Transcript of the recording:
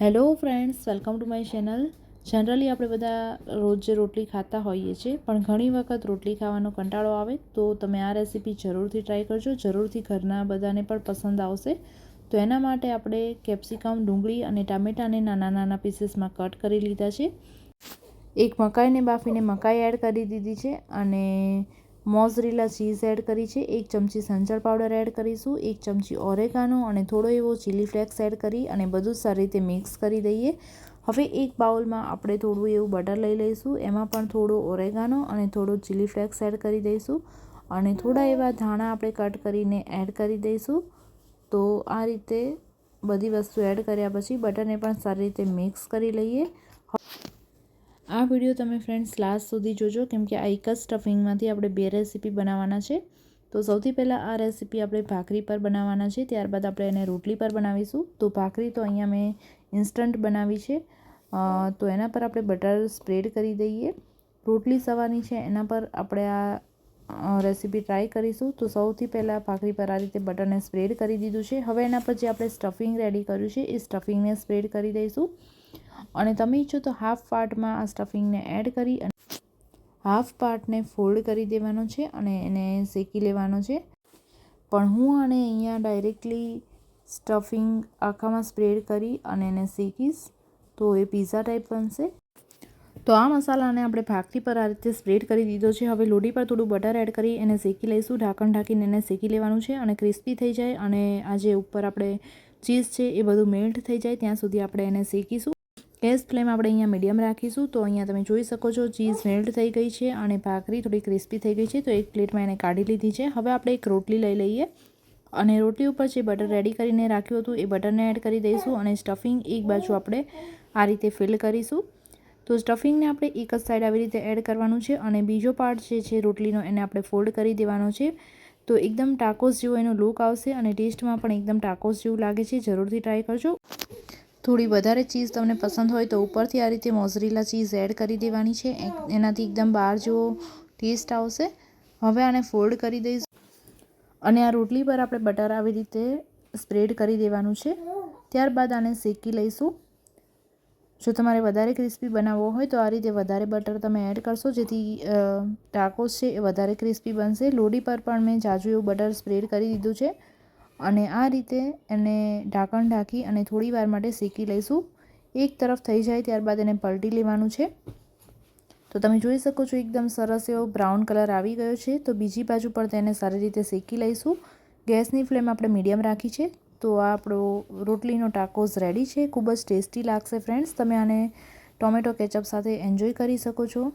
Hello friends welcome to my channel generally આપણે બધા રોજ રોટલી ખાતા હોઈએ છીએ, પણ ઘણી વખત રોટલી ખાવાનો કંટાળો આવે તો તમે આ રેસીપી જરૂરથી ટ્રાય કરજો. જરૂરથી ઘરના બધાને પણ પસંદ આવશે. તો એના માટે આપણે કેપ્સિકમ ડુંગળી અને ટામેટાને નાના નાના પીસીસમાં કટ કરી લીધા છે. એક મકાઈને બાફીને મકાઈ એડ કરી દીધી છે અને મોઝરીલા ચીઝ એડ કરી છે. એક ચમચી સંચળ પાવડર એડ કરીશું, એક ચમચી ઓરેગાનો અને થોડો એવો ચીલી ફ્લેક્સ એડ કરી અને બધું સારી રીતે મિક્સ કરી દઈએ. હવે એક બાઉલમાં આપણે થોડું એવું બટર લઈ લઈશું, એમાં પણ થોડો ઓરેગાનો અને થોડો ચીલી ફ્લેક્સ એડ કરી દઈશું અને થોડા એવા ધાણા આપણે કટ કરીને એડ કરી દઈશું. તો આ રીતે બધી વસ્તુ એડ કર્યા પછી બટરને પણ સારી રીતે મિક્સ કરી લઈએ. આ વીડિયો તમે ફ્રેન્ડ્સ લાસ્ટ સુધી જોજો, કેમ કે આ એક જ સ્ટફિંગમાંથી આપણે બે રેસીપી બનાવવાના છે. તો સૌથી પહેલાં આ રેસીપી આપણે ભાખરી પર બનાવવાના છે, ત્યારબાદ આપણે એને રોટલી પર બનાવીશું. તો ભાખરી તો અહીંયા મેં ઇન્સ્ટન્ટ બનાવી છે. તો એના પર આપણે બટર સ્પ્રેડ કરી દઈએ. રોટલી સવાની છે, એના પર આપણે આ રેસીપી ટ્રાય કરીશું. તો સૌથી પહેલાં ભાખરી પર આ રીતે બટરને સ્પ્રેડ કરી દીધું છે. હવે એના પર જે આપણે સ્ટફિંગ રેડી કર્યું છે, એ સ્ટફિંગને સ્પ્રેડ કરી દઈશું. અને તમે ઈચ્છો તો હાફ પાર્ટમાં આ સ્ટફિંગને એડ કરી અને હાફ પાર્ટને ફોલ્ડ કરી દેવાનો છે અને એને શેકી લેવાનો છે. પણ હું આને અહીંયા ડાયરેક્ટલી સ્ટફિંગ આખામાં સ્પ્રેડ કરી અને એને શેકીશ તો એ પીઝા ટાઈપ બનશે. તો આ મસાલાને આપણે ભાખરી પર આ રીતે સ્પ્રેડ કરી દીધો છે. હવે લોટી પર થોડું બટર એડ કરી એને શેકી લઈશું. ઢાંકણ ઢાંકીને એને શેકી લેવાનું છે અને ક્રિસ્પી થઈ જાય અને આ જે ઉપર આપણે ચીઝ છે એ બધું મેલ્ટ થઈ જાય. ત્યાં સુધી આપણે એને શેકીશું. ગેસ ફ્લેમ આપણે અહીંયા મીડિયમ રાખીશું, તો અહીંયા તમે જોઈ શકો છો, ચીઝ મેલ્ટ થઈ ગઈ છે અને ભાખરી થોડી ક્રિસ્પી થઈ ગઈ છે, તો એક પ્લેટમાં એને કાઢી લીધી છે. હવે આપણે એક રોટલી લઈ લઈએ અને રોટલી ઉપર જે બટર રેડી કરીને રાખ્યું હતું એ બટરને એડ કરી દઈશું અને સ્ટફિંગ એક બાજુ આપણે આ રીતે ફિલ કરીશું. તો સ્ટફિંગને આપણે એક જ સાઈડ આવી રીતે એડ કરવાનું છે અને બીજો પાર્ટ જે છે રોટલીનો એને આપણે ફોલ્ડ કરી દેવાનો છે. તો એકદમ ટાકોસ જેવો એનો લુક આવશે અને ટેસ્ટમાં પણ એકદમ ટાકોસ જેવું લાગે છે, જરૂરથી ટ્રાય કરજો. થોડી વધારે ચીઝ તમને પસંદ હોય તો ઉપરથી આ રીતે મોઝરીલા ચીઝ એડ કરી દેવાની છે. એનાથી એકદમ બહાર જેવો ટેસ્ટ આવશે, હવે આને ફોલ્ડ કરી દઈશું. અને આ રોટલી પર આપણે બટર આવી રીતે સ્પ્રેડ કરી દેવાનું છે. ત્યારબાદ આને શેકી લઈશું. જો તમારે વધારે ક્રિસ્પી બનાવવો હોય તો આ રીતે વધારે બટર તમે એડ કરશો, જેથી ટાકોસ છે એ વધારે ક્રિસ્પી બનશે. લોડી પર પણ મેં જાજુ એવું બટર સ્પ્રેડ કરી દીધું છે. અને આ રીતે એને ઢાંકણ ઢાંકી અને થોડી વાર માટે શેકી લઈશું. એક તરફ થઈ જાય ત્યારબાદ એને પલટી લેવાનું છે. તો તમે જોઈ શકો છો એકદમ સરસ એવો બ્રાઉન કલર આવી ગયો છે. તો બીજી બાજુ પર તેને સારી રીતે શેકી લઈશું. ગેસની ફ્લેમ આપણે મીડિયમ રાખી છે. તો આ આપણો રોટલીનો ટાકોઝ રેડી છે. ખૂબ જ ટેસ્ટી લાગશે ફ્રેન્ડ્સ તમે આને ટોમેટો કેચઅપ સાથે એન્જોય કરી શકો છો.